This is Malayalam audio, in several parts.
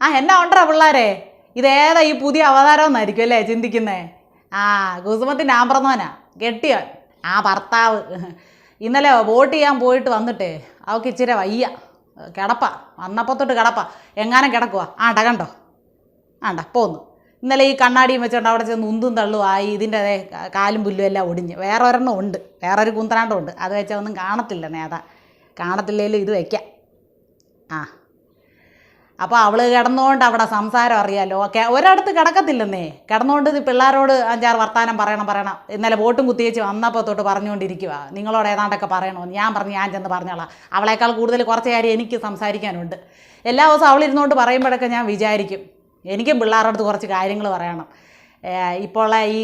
ആ എന്നാ ഉണ്ടോ പിള്ളാരെ? ഇതേതാ ഈ പുതിയ അവതാരം എന്നായിരിക്കും അല്ലേ ചിന്തിക്കുന്നേ? ആ കുസുമത്തിന്റെ ആമ്പ്രന്നോനാ കെട്ടിയോ ആ ഭർത്താവ്. ഇന്നലെ വോട്ട് ചെയ്യാൻ പോയിട്ട് വന്നിട്ടേ അവൾക്ക് ഇച്ചിരി വയ്യ. കിടപ്പ. വന്നപ്പോൾ തൊട്ട് കിടപ്പ. എങ്ങാനും കിടക്കുക ആണ്ട കണ്ടോ? ആണ്ട പോന്നു. ഇന്നലെ ഈ കണ്ണാടിയും വെച്ചോണ്ട് അവിടെ ചെന്ന് ഉന്തും തള്ളും ആയി. ഇതിന്റെ അതേ കാലും പുല്ലും എല്ലാം ഒടിഞ്ഞ്. വേറെ ഒരെണ്ണം ഉണ്ട്. വേറെ ഒരു കുന്തനാണ്ടം ഉണ്ട്. അത് വെച്ചാൽ ഒന്നും കാണത്തില്ല നേതാ. കാണത്തില്ലേലും ഇത് വയ്ക്കാം ആ. അപ്പോൾ അവൾ കിടന്നുകൊണ്ട് അവിടെ സംസാരം അറിയാലോ. ഒക്കെ ഒരിടത്ത് കിടക്കത്തില്ലെന്നേ. കിടന്നുകൊണ്ട് പിള്ളേരോട് അഞ്ചാറ് വർത്താനം പറയണം പറയണം. ഇന്നലെ വോട്ടും കുത്തിയേച്ച് വന്നപ്പോൾ തൊട്ട് പറഞ്ഞുകൊണ്ടിരിക്കുക നിങ്ങളോട് ഏതാണ്ടൊക്കെ പറയണമെന്ന് ഞാൻ പറഞ്ഞു ഞാൻ ചെന്ന് പറഞ്ഞോളാം. അവളേക്കാൾ കൂടുതൽ കുറച്ച് കാര്യം എനിക്ക് സംസാരിക്കാനുണ്ട്. എല്ലാ ദിവസവും അവളിരുന്നുകൊണ്ട് പറയുമ്പോഴൊക്കെ ഞാൻ വിചാരിക്കും. എനിക്കും പിള്ളേരുടെ അടുത്ത് കുറച്ച് കാര്യങ്ങൾ പറയണം. ഇപ്പോൾ ഈ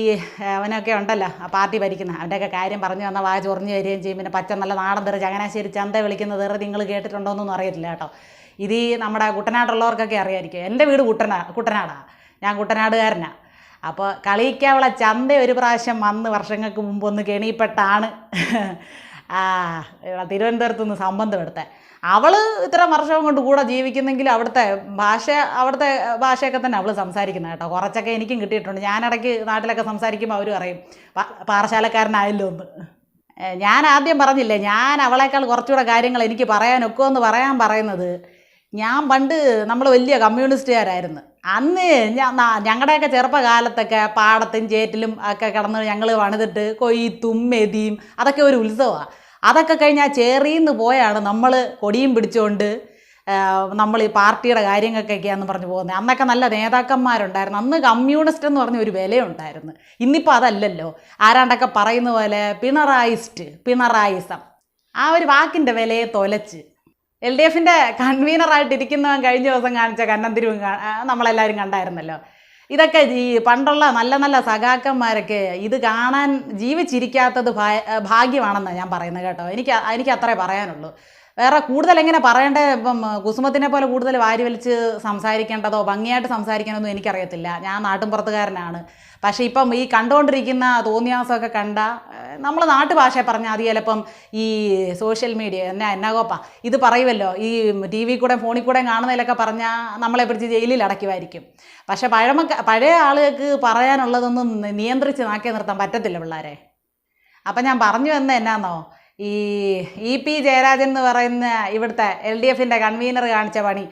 അവനൊക്കെ ഉണ്ടല്ലോ ആ പാർട്ടി ഭരിക്കുന്ന. അവന്റെയൊക്കെ കാര്യം പറഞ്ഞു വന്നാൽ വാ ചൊറിഞ്ഞ് വരികയും ചെയ്യും. പിന്നെ പച്ച നല്ല നാടൻ തെറി ചങ്ങനാശ്ശേരി ചന്ത വിളിക്കുന്ന തെറി നിങ്ങൾ കേട്ടിട്ടുണ്ടോയെന്നൊന്നും അറിയത്തില്ല കേട്ടോ. ഇത് നമ്മുടെ കുട്ടനാടുള്ളവർക്കൊക്കെ അറിയായിരിക്കും. എന്റെ വീട് കുട്ടനാ കുട്ടനാടാണ് ഞാൻ കുട്ടനാടുകാരനാണ് അപ്പോൾ കളിക്കാവളെ ചന്ത ഒരു പ്രാവശ്യം വന്ന് വർഷങ്ങൾക്ക് മുമ്പ് ഒന്ന് കെണിയിപ്പെട്ടാണ്. ആ തിരുവനന്തപുരത്ത് സംബന്ധം എടുത്തത് അവൾ ഇത്ര വർഷം കൊണ്ട് കൂടെ ജീവിക്കുന്നെങ്കിൽ അവിടുത്തെ ഭാഷ അവിടുത്തെ ഭാഷയൊക്കെ തന്നെ അവൾ സംസാരിക്കുന്നത് കേട്ടോ. കുറച്ചൊക്കെ എനിക്കും കിട്ടിയിട്ടുണ്ട്. ഞാനിടയ്ക്ക് നാട്ടിലൊക്കെ സംസാരിക്കുമ്പോൾ അവരും അറിയും "പ- പാറശാലക്കാരനായല്ലോ എന്ന്. ഞാൻ ആദ്യം പറഞ്ഞില്ലേ ഞാൻ അവളേക്കാൾ കുറച്ചുകൂടെ കാര്യങ്ങൾ എനിക്ക് പറയാനൊക്കെ എന്ന് പറയാൻ പറയുന്നത് ഞാൻ പണ്ട് നമ്മൾ വലിയ കമ്മ്യൂണിസ്റ്റുകാരായിരുന്നു. അന്ന് ഞങ്ങളുടെയൊക്കെ ചെറുപ്പകാലത്തൊക്കെ പാടത്തും ചേറ്റിലും ഒക്കെ കിടന്ന് ഞങ്ങൾ പണിതിട്ട് കൊയ്ത്തും മെതിയും അതൊക്കെ ഒരു ഉത്സവമാണ് അതൊക്കെ കഴിഞ്ഞാൽ ചേറിന്ന് പോയാണ് നമ്മൾ കൊടിയും പിടിച്ചുകൊണ്ട് നമ്മൾ ഈ പാർട്ടിയുടെ കാര്യങ്ങൾക്കൊക്കെയാണെന്ന് പറഞ്ഞു പോകുന്നത്. അന്നൊക്കെ നല്ല നേതാക്കന്മാരുണ്ടായിരുന്നു. അന്ന് കമ്മ്യൂണിസ്റ്റ് എന്ന് പറഞ്ഞ ഒരു വിലയുണ്ടായിരുന്നു. ഇന്നിപ്പോൾ അതല്ലല്ലോ. ആരാണ്ടൊക്കെ പറയുന്ന പോലെ പിണറായിസ്റ്റ് പിണറായിസം. ആ ഒരു വാക്കിന്റെ വിലയെ തൊലച്ച്. എൽ ഡി എഫിന്റെ കൺവീനറായിട്ടിരിക്കുന്നവൻ കഴിഞ്ഞ ദിവസം കാണിച്ച കന്നന്തിരിവും ആ, നമ്മളെല്ലാവരും കണ്ടായിരുന്നല്ലോ. ഇതൊക്കെ ഈ പണ്ടുള്ള നല്ല നല്ല സഖാക്കന്മാരൊക്കെ ഇത് കാണാൻ ജീവിച്ചിരിക്കാത്തത് ഭാഗ്യമാണെന്ന് ഭാഗ്യമാണെന്നാണ് ഞാൻ പറയുന്നത് കേട്ടോ. എനിക്ക് എനിക്ക് അത്രേ പറയാനുള്ളൂ. വേറെ കൂടുതൽ എങ്ങനെ പറയേണ്ടത് ഇപ്പം കുസുമത്തിനെ പോലെ കൂടുതൽ വാരി വലിച്ച് സംസാരിക്കേണ്ടതോ ഭംഗിയായിട്ട് സംസാരിക്കണമെന്നും എനിക്കറിയത്തില്ല. ഞാൻ നാട്ടിൻപുറത്തുകാരനാണ് പക്ഷേ ഇപ്പം ഈ കണ്ടുകൊണ്ടിരിക്കുന്ന തോന്നിയാസമൊക്കെ കണ്ട നമ്മൾ നാട്ടുഭാഷ പറഞ്ഞാൽ അത് ചിലപ്പം ഈ സോഷ്യൽ മീഡിയ എന്നാ എന്നാ കോപ്പ. ഇത് പറയുമല്ലോ ഈ ടി വി കൂടെ ഫോണിൽ കൂടെ കാണുന്നതിലൊക്കെ പറഞ്ഞാൽ നമ്മളെ പിടിച്ച് ജയിലിൽ അടയ്ക്കുമായിരിക്കും. പക്ഷേ പഴമക്ക പഴയ ആളുകൾക്ക് പറയാനുള്ളതൊന്നും നിയന്ത്രിച്ച് നാക്കി നിർത്താൻ പറ്റത്തില്ല പിള്ളേരെ. അപ്പം ഞാൻ പറഞ്ഞു വന്ന എന്നാന്നോ ഈ ഇ പി ജയരാജൻ എന്ന് പറയുന്ന ഇവിടുത്തെ എൽ ഡി എഫിന്റെ കൺവീനർ കാണിച്ച പണി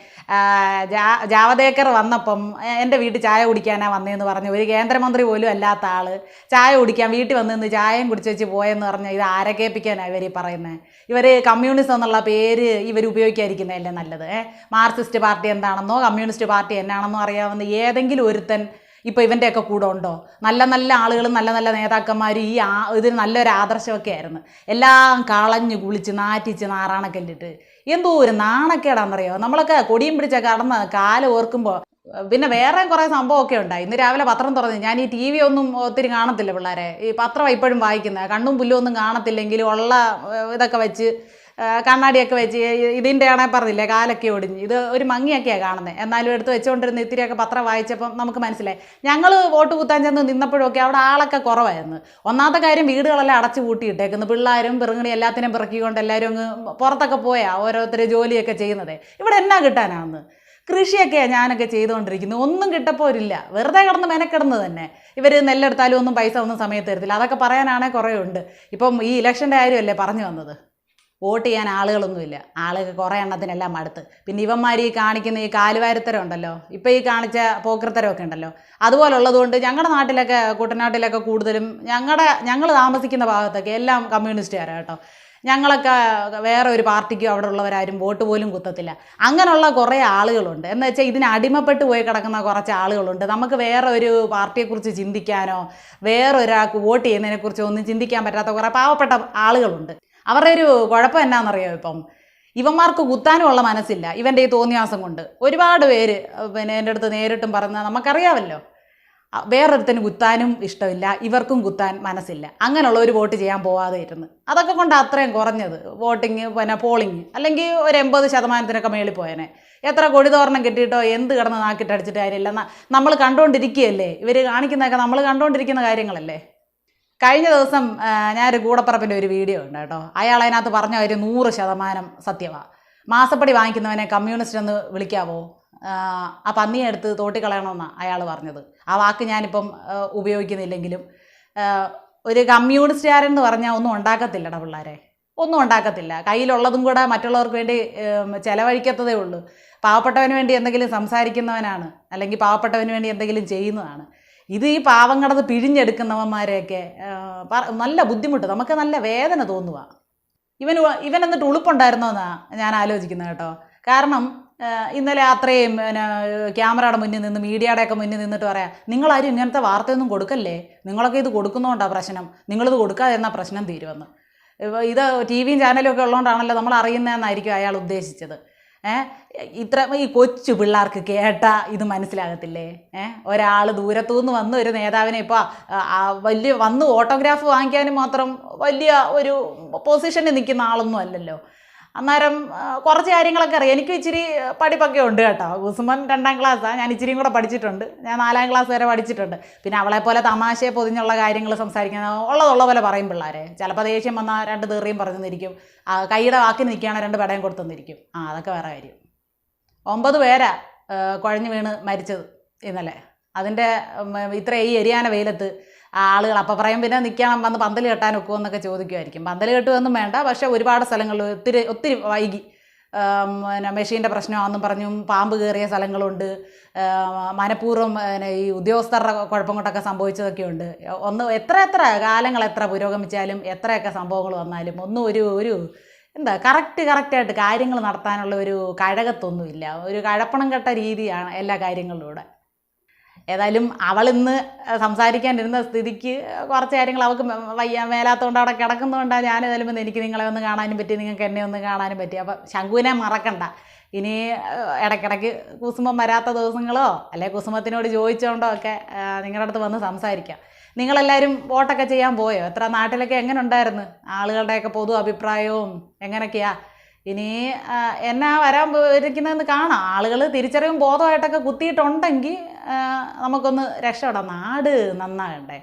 ജാവദേക്കർ വന്നപ്പം എന്റെ വീട്ടിൽ ചായ കുടിക്കാനാ വന്നതെന്ന് പറഞ്ഞു. ഒരു കേന്ദ്രമന്ത്രി പോലും അല്ലാത്ത ആൾ ചായ കുടിക്കാൻ വീട്ടിൽ വന്ന് നിന്ന് ചായയും കുടിച്ച് വെച്ച് പോയെന്ന് പറഞ്ഞാൽ ഇത് ആരെ കേൾപ്പിക്കാനാണ് ഇവർ പറയുന്നത് ഇവർ കമ്മ്യൂണിസം എന്നുള്ള പേര് ഇവർ ഉപയോഗിക്കാതിരിക്കുന്നതല്ലേ നല്ലത് മാർക്സിസ്റ്റ് പാർട്ടി എന്താണെന്നോ കമ്മ്യൂണിസ്റ്റ് പാർട്ടി എന്നാണെന്നോ അറിയാവുന്ന ഏതെങ്കിലും ഒരുത്തൻ ഇപ്പോൾ ഇവന്റെയൊക്കെ കൂടെ ഉണ്ടോ? നല്ല നല്ല ആളുകളും നല്ല നല്ല നേതാക്കന്മാരും ഈ ആ ഇതിന് നല്ലൊരു ആദർശമൊക്കെ ആയിരുന്നു. എല്ലാം കളഞ്ഞു കുളിച്ച് നാറ്റിച്ച് നാറാണക്കല്ലിട്ട്. എന്തോ ഒരു നാണക്കേടാണെന്നറിയോ നമ്മളൊക്കെ കൊടിയും പിടിച്ച കടന്ന് കാൽ ഓർക്കുമ്പോൾ പിന്നെ വേറെ കുറേ സംഭവമൊക്കെ ഉണ്ടായി. ഇന്ന് രാവിലെ പത്രം തുറന്നു. ഞാൻ ഈ ടി വി ഒന്നും ഒത്തിരി കാണത്തില്ല പിള്ളേരെ. ഈ പത്രം ഇപ്പോഴും വായിക്കുന്നത് കണ്ണും പുല്ലും ഒന്നും കാണത്തില്ലെങ്കിലും ഉള്ള ഇതൊക്കെ വെച്ച് കണ്ണാടിയൊക്കെ വെച്ച് ഇതിന്റെ ആണെ പറഞ്ഞില്ലേ കാലൊക്കെ ഒടിഞ്ഞ്. ഇത് ഒരു മങ്ങിയൊക്കെയാണ് കാണുന്നത് എന്നാലും എടുത്ത് വെച്ചുകൊണ്ടിരുന്ന ഇത്തിരിയൊക്കെ പത്രം വായിച്ചപ്പം നമുക്ക് മനസ്സിലായി. ഞങ്ങൾ വോട്ട് കുത്താൻ ചെന്ന് നിന്നപ്പോഴൊക്കെ അവിടെ ആളൊക്കെ കുറവായിരുന്നു. ഒന്നാമത്തെ കാര്യം വീടുകളെല്ലാം അടച്ചു കൂട്ടിയിട്ടേക്കുന്നു പിള്ളേരും പിറങ്ങണി എല്ലാത്തിനും പിറക്കിക്കൊണ്ട് എല്ലാവരും അങ്ങ് പുറത്തൊക്കെ പോയാൽ ഓരോരുത്തർ ജോലിയൊക്കെ ചെയ്യുന്നത്. ഇവിടെ എന്നാ കിട്ടാനാണെന്ന് കൃഷിയൊക്കെയാണ് ഞാനൊക്കെ ചെയ്തുകൊണ്ടിരിക്കുന്നത്. ഒന്നും കിട്ടപ്പോരില്ല. വെറുതെ കിടന്ന് മെനക്കിടന്ന് തന്നെ. ഇവർ നെല്ലെടുത്താലും ഒന്നും പൈസ ഒന്നും സമയത്ത് തരത്തില്ല. അതൊക്കെ പറയാനാണെങ്കിൽ കുറേ ഉണ്ട്. ഇപ്പം ഈ ഇലക്ഷന്റെ കാര്യമല്ലേ പറഞ്ഞു വന്നത്? വോട്ട് ചെയ്യാൻ ആളുകളൊന്നുമില്ല. ആളുകൾ കുറേ എണ്ണത്തിനെല്ലാം അടുത്ത് പിന്നെ ഇവന്മാർ ഈ കാണിക്കുന്ന ഈ കാലുവാരത്തരം ഉണ്ടല്ലോ? ഇപ്പോൾ ഈ കാണിച്ച പോക്കൃത്തരമൊക്കെ ഉണ്ടല്ലോ? അതുപോലെ ഉള്ളതുകൊണ്ട് ഞങ്ങളുടെ നാട്ടിലൊക്കെ കുട്ടനാട്ടിലൊക്കെ കൂടുതലും ഞങ്ങളുടെ ഞങ്ങൾ താമസിക്കുന്ന ഭാഗത്തൊക്കെ എല്ലാം കമ്മ്യൂണിസ്റ്റുകാരാണ് കേട്ടോ. ഞങ്ങളൊക്കെ വേറെ ഒരു പാർട്ടിക്കും അവിടെ ഉള്ളവരാരും വോട്ട് പോലും കുത്തത്തില്ല. അങ്ങനെയുള്ള കുറേ ആളുകളുണ്ട്. എന്ന് വെച്ചാൽ ഇതിന് അടിമപ്പെട്ട് പോയി കിടക്കുന്ന കുറച്ച് ആളുകളുണ്ട്. നമുക്ക് വേറെ ഒരു പാർട്ടിയെക്കുറിച്ച് ചിന്തിക്കാനോ വേറൊരാൾക്ക് വോട്ട് ചെയ്യുന്നതിനെക്കുറിച്ചോ ഒന്നും ചിന്തിക്കാൻ പറ്റാത്ത കുറേ പാവപ്പെട്ട ആളുകളുണ്ട്. അവരുടെ ഒരു കുഴപ്പം എന്നാണെന്നറിയോ ഇപ്പം? ഇവന്മാർക്ക് കുത്താനുമുള്ള മനസ്സില്ല. ഇവന്റെ ഈ തോന്നിയാസം കൊണ്ട്. ഒരുപാട് പേര് പിന്നെ എന്റെ അടുത്ത് നേരിട്ടും പറഞ്ഞ നമുക്കറിയാമല്ലോ വേറൊരുത്തിന് കുത്താനും ഇഷ്ടമില്ല ഇവർക്കും കുത്താൻ മനസ്സില്ല. അങ്ങനെയുള്ള ഒരു വോട്ട് ചെയ്യാൻ പോവാതെ ഇരുന്ന് അതൊക്കെ കൊണ്ട് അത്രയും കുറഞ്ഞത്. വോട്ടിങ് പിന്നെ പോളിങ്. അല്ലെങ്കിൽ ഒരു എൺപത് ശതമാനത്തിനൊക്കെ മേളിൽ പോയനെ. എത്ര കൊടിതോരണം കിട്ടിയിട്ടോ എന്ത് കിടന്ന് നാക്കിട്ടടിച്ചിട്ട് കാര്യമില്ല. നമ്മൾ കണ്ടുകൊണ്ടിരിക്കുകയല്ലേ ഇവർ കാണിക്കുന്നതൊക്കെ നമ്മൾ കണ്ടുകൊണ്ടിരിക്കുന്ന കാര്യങ്ങളല്ലേ? കഴിഞ്ഞ ദിവസം ഞാനൊരു കൂടപ്പറപ്പിന്റെ ഒരു വീഡിയോ ഉണ്ട് കേട്ടോ. അയാൾ അതിനകത്ത് പറഞ്ഞ ഒരു നൂറ് ശതമാനം സത്യമാണ് മാസപ്പടി വാങ്ങിക്കുന്നവനെ കമ്മ്യൂണിസ്റ്റ് എന്ന് വിളിക്കാവോ? ആ, പന്നിയെ എടുത്ത് തോട്ടിക്കളയണമെന്നാണ് അയാൾ പറഞ്ഞത്. ആ വാക്ക് ഞാനിപ്പം ഉപയോഗിക്കുന്നില്ലെങ്കിലും ഒരു കമ്മ്യൂണിസ്റ്റുകാരൻ എന്ന് പറഞ്ഞാൽ ഒന്നും ഉണ്ടാക്കത്തില്ലടാ പിള്ളേരെ. ഒന്നും ഉണ്ടാക്കത്തില്ല. കയ്യിലുള്ളതും കൂടെ മറ്റുള്ളവർക്ക് വേണ്ടി ചിലവഴിക്കത്തതേ ഉള്ളൂ. പാവപ്പെട്ടവന് വേണ്ടി എന്തെങ്കിലും സംസാരിക്കുന്നവനാണ്. അല്ലെങ്കിൽ പാവപ്പെട്ടവന് വേണ്ടി എന്തെങ്കിലും ചെയ്യുന്നതാണ്. ഇത് ഈ പാവം പിഴിഞ്ഞെടുക്കുന്നവന്മാരെയൊക്കെ നല്ല ബുദ്ധിമുട്ട് നമുക്ക് നല്ല വേദന തോന്നുക ഇവൻ ഇവൻ എന്നിട്ട് ഉളുപ്പുണ്ടായിരുന്നോന്നാ ഞാൻ ആലോചിക്കുന്നത് കേട്ടോ. കാരണം ഇന്നലെ അത്രയും പിന്നെ ക്യാമറയുടെ മുന്നിൽ നിന്ന് മീഡിയയുടെ ഒക്കെ മുന്നിൽ നിന്നിട്ട് പറയാം നിങ്ങളാരും ഇങ്ങനത്തെ വാർത്തയൊന്നും കൊടുക്കല്ലേ? നിങ്ങളൊക്കെ ഇത് കൊടുക്കുന്നതുകൊണ്ടാണ് പ്രശ്നം. നിങ്ങളിത് കൊടുക്കാതെ എന്നാൽ പ്രശ്നം തീരുമെന്ന് ഇത് ടി വിയും ചാനലും ഒക്കെ ഉള്ളതുകൊണ്ടാണല്ലോ നമ്മൾ അറിയുന്നതെന്നായിരിക്കും അയാൾ ഉദ്ദേശിച്ചത്. ഇത്ര ഈ കൊച്ചു പിള്ളേർക്ക് കേട്ടാ ഇത് മനസ്സിലാകത്തില്ലേ? ഏഹ് ഒരാൾ ദൂരത്തുനിന്ന് വന്ന് ഒരു നേതാവിനെ ഇപ്പോൾ വലിയ വന്ന് ഓട്ടോഗ്രാഫ് വാങ്ങിക്കാനും മാത്രം വലിയ ഒരു പൊസിഷനിൽ നിൽക്കുന്ന ആളൊന്നും അല്ലല്ലോ. അന്നേരം കുറച്ച് കാര്യങ്ങളൊക്കെ അറിയാം. എനിക്ക് ഇച്ചിരി പഠിപ്പൊക്കെ ഉണ്ട് കേട്ടോ. ഉസ്മാൻ രണ്ടാം ക്ലാസ്സാണ് ഞാൻ ഇച്ചിരിയും കൂടെ പഠിച്ചിട്ടുണ്ട്. ഞാൻ നാലാം ക്ലാസ് വരെ പഠിച്ചിട്ടുണ്ട്. പിന്നെ അവളെ പോലെ തമാശയെ പൊതിഞ്ഞുള്ള കാര്യങ്ങൾ സംസാരിക്കുന്ന ഉള്ളതുള്ള പോലെ പറയും പിള്ളേരെ. ചിലപ്പോൾ ദേഷ്യം വന്നാൽ രണ്ട് തീറിയും പറഞ്ഞു തന്നിരിക്കും കൈയുടെ വാക്കിന് നിൽക്കുകയാണ് രണ്ട് പടയും കൊടുത്തു തന്നിരിക്കും ആ അതൊക്കെ വേറെ കാര്യം. ഒമ്പത് പേരാ കുഴഞ്ഞു വീണ് മരിച്ചത് ഇന്നലെ. അതിന്റെ ഇത്ര ഈ എരിയാന വെയിലത്ത് ആളുകൾ. അപ്പം പറയും പിന്നെ നിൽക്കണം വന്ന് പന്തൽ കെട്ടാൻ ഒക്കുമോ എന്നൊക്കെ ചോദിക്കുമായിരിക്കും പന്തൽ കെട്ടുമെന്നും വേണ്ട പക്ഷേ ഒരുപാട് സ്ഥലങ്ങളിൽ ഒത്തിരി ഒത്തിരി വൈകി. പിന്നെ മെഷീന്റെ പ്രശ്നമാണെന്നും പറഞ്ഞും പാമ്പ് കയറിയ സ്ഥലങ്ങളുണ്ട്. മനഃപൂർവം ഈ ഉദ്യോഗസ്ഥരുടെ കുഴപ്പം കൊണ്ടൊക്കെ സംഭവിച്ചതൊക്കെ ഉണ്ട്. ഒന്ന് എത്ര എത്ര കാലങ്ങൾ എത്ര പുരോഗമിച്ചാലും എത്രയൊക്കെ സംഭവങ്ങൾ വന്നാലും ഒന്നും ഒരു ഒരു എന്താ കറക്റ്റ് കറക്റ്റായിട്ട് കാര്യങ്ങൾ നടത്താനുള്ള ഒരു കഴകത്തൊന്നുമില്ല. ഒരു കഴപ്പണം കെട്ട രീതിയാണ് എല്ലാ കാര്യങ്ങളിലൂടെ. ഏതായാലും അവൾ ഇന്ന് സംസാരിക്കാനിരുന്ന സ്ഥിതിക്ക് കുറച്ച് കാര്യങ്ങൾ അവൾക്ക് വയ്യ മേലാത്തതുകൊണ്ട് അവിടെ കിടക്കുന്നതുകൊണ്ടാണ് ഞാൻ ഏതായാലും ഇന്ന് എനിക്ക് നിങ്ങളെ ഒന്ന് കാണാനും പറ്റി നിങ്ങൾക്ക് എന്നെ ഒന്ന് കാണാനും പറ്റി. അപ്പം ശങ്കുവിനെ മറക്കണ്ട. ഇനി ഇടയ്ക്കിടയ്ക്ക് കുസുമം വരാത്ത ദിവസങ്ങളോ അല്ലെ കുസുമത്തിനോട് ചോദിച്ചുകൊണ്ടോ ഒക്കെ നിങ്ങളുടെ അടുത്ത് വന്ന് സംസാരിക്കാം. നിങ്ങളെല്ലാവരും വോട്ടൊക്കെ ചെയ്യാൻ പോയോ? എത്ര നാട്ടിലൊക്കെ എങ്ങനെ ഉണ്ടായിരുന്നു? ആളുകളുടെയൊക്കെ പൊതു അഭിപ്രായവും എങ്ങനെയൊക്കെയാ? ഇനി എന്നാ വരാൻ പോയിരിക്കുന്നതെന്ന് കാണാം. ആളുകൾ തിരിച്ചറിവും ബോധമായിട്ടൊക്കെ കുത്തിയിട്ടുണ്ടെങ്കിൽ നമുക്കൊന്ന് രക്ഷപ്പെടാം. നാട് നന്നാകണ്ടേ.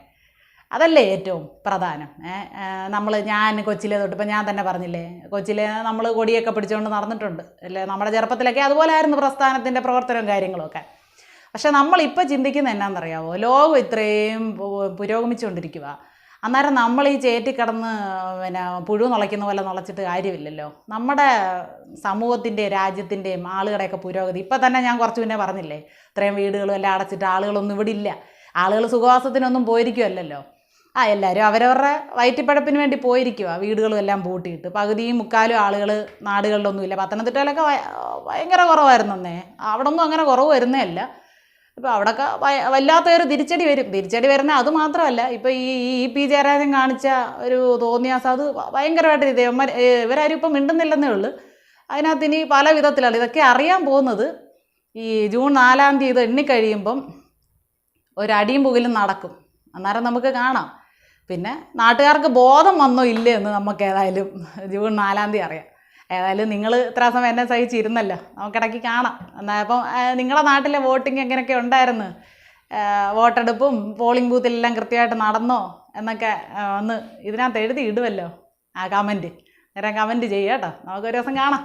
അതല്ലേ ഏറ്റവും പ്രധാനം. നമ്മൾ ഞാൻ കൊച്ചിലെ തൊട്ട് ഇപ്പം ഞാൻ തന്നെ പറഞ്ഞില്ലേ കൊച്ചിലെ നമ്മൾ കൊടിയൊക്കെ പിടിച്ചുകൊണ്ട് നടന്നിട്ടുണ്ട്. അല്ലേ? നമ്മുടെ ചെറുപ്പത്തിലൊക്കെ അതുപോലെ ആയിരുന്നു പ്രസ്ഥാനത്തിന്റെ പ്രവർത്തനവും കാര്യങ്ങളൊക്കെ. പക്ഷെ നമ്മളിപ്പോൾ ചിന്തിക്കുന്നത് എന്നാണെന്നറിയാവോ? ലോകം ഇത്രയും പുരോഗമിച്ചുകൊണ്ടിരിക്കുക അന്നേരം നമ്മൾ ഈ ചേറ്റിക്കിടന്ന് പിന്നെ പുഴു നുളയ്ക്കുന്ന പോലെ നുളച്ചിട്ട് കാര്യമില്ലല്ലോ. നമ്മുടെ സമൂഹത്തിന്റെ രാജ്യത്തിന്റെയും ആളുകളുടെയൊക്കെ പുരോഗതി. ഇപ്പം തന്നെ ഞാൻ കുറച്ച് മുന്നേ പറഞ്ഞില്ലേ ഇത്രയും വീടുകളും എല്ലാം അടച്ചിട്ട് ആളുകളൊന്നും ഇവിടെ ഇല്ല. ആളുകൾ സുഖവാസത്തിനൊന്നും പോയിരിക്കുമല്ലോ ആ എല്ലാവരും അവരവരുടെ വയറ്റിപ്പഴപ്പിന് വേണ്ടി പോയിരിക്കുക വീടുകളും എല്ലാം പൂട്ടിയിട്ട്. പകുതിയും മുക്കാലും ആളുകൾ നാടുകളിലൊന്നുമില്ല. പത്തനംതിട്ടയിലൊക്കെ ഭയ- ഭയങ്കര കുറവായിരുന്നു അന്നേ അവിടെ ഒന്നും അങ്ങനെ കുറവ് വരുന്നേ അല്ല. ഇപ്പോൾ വയ- വല്ലാത്തൊരു തിരിച്ചടി വരും. തിരിച്ചടി വരുന്ന അത് മാത്രമല്ല ഇപ്പോൾ ഈ ഇ പി ജയരാജൻ കാണിച്ച ഒരു തോന്നിയാസം അത് ഭയങ്കരമായിട്ട് ഇത് ഇവരാരും ഇപ്പം മിണ്ടുന്നില്ലെന്നേ ഉള്ളൂ. അതിനകത്ത് ഇനി പല വിധത്തിലാണ് ഇതൊക്കെ അറിയാൻ പോകുന്നത്. ഈ ജൂൺ നാലാം തീയതി എണ്ണിക്കഴിയുമ്പം ഒരടിയും പുകലും നടക്കും. അന്നേരം നമുക്ക് കാണാം. പിന്നെ നാട്ടുകാർക്ക് ബോധം വന്നോ ഇല്ലേ എന്ന് നമുക്ക് ഏതായാലും ജൂൺ നാലാം തീയതി അറിയാം. ഏതായാലും നിങ്ങൾ ഇത്ര സമയം എന്നെ സഹിച്ചിരുന്നല്ലോ. നമുക്കിടയ്ക്ക് കാണാം. എന്നാൽ അപ്പം നിങ്ങളുടെ നാട്ടിലെ വോട്ടിംഗ് എങ്ങനെയൊക്കെ ഉണ്ടായിരുന്നു? വോട്ടെടുപ്പും പോളിംഗ് ബൂത്തിലെല്ലാം കൃത്യമായിട്ട് നടന്നോ? എന്നൊക്കെ ഒന്ന് ഇതിനകത്ത് എഴുതി ഇടുമല്ലോ ആ കമന്റ് നേരം കമന്റ് ചെയ്യാം കേട്ടോ. നമുക്കൊരു ദിവസം കാണാം.